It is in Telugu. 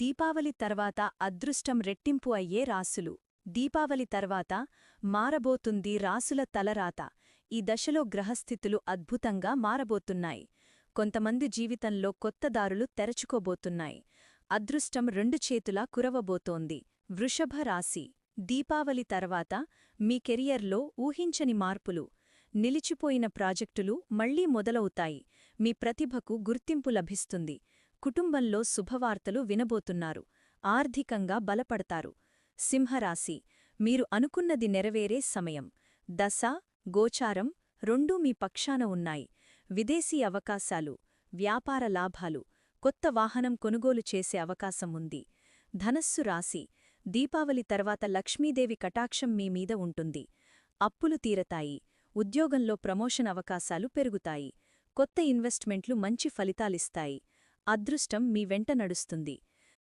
దీపావళి తర్వాత అదృష్టం రెట్టింపు అయ్యే రాసులు. దీపావళి తర్వాత మారబోతుంది రాసుల తలరాత. ఈ దశలో గ్రహస్థితులు అద్భుతంగా మారబోతున్నాయి. కొంతమంది జీవితంలో కొత్త దారులు తెరచుకోబోతున్నాయి. అదృష్టం రెండు చేతులా కురవబోతోంది. వృషభ రాశి. దీపావళి తర్వాత మీ కెరియర్లో ఊహించని మార్పులు. నిలిచిపోయిన ప్రాజెక్టులు మళ్ళీ మొదలవుతాయి. మీ ప్రతిభకు గుర్తింపు లభిస్తుంది. కుటుంబంలో శుభవార్తలు వినబోతున్నారు. ఆర్థికంగా బలపడతారు. సింహరాశి. మీరు అనుకున్నది నెరవేరే సమయం. దశ గోచారం రెండూ మీ పక్షాన ఉన్నాయి. విదేశీ అవకాశాలు వ్యాపార లాభాలు కొత్త వాహనం కొనుగోలు చేసే అవకాశం ఉంది. ధనస్సు రాశి. దీపావళి తర్వాత లక్ష్మీదేవి కటాక్షం మీ మీద ఉంటుంది. అప్పులు తీరతాయి. ఉద్యోగంలో ప్రమోషన్ అవకాశాలు పెరుగుతాయి. కొత్త ఇన్వెస్ట్మెంట్లు మంచి ఫలితాలిస్తాయి. అదృష్టం మీ వెంట నడుస్తుంది.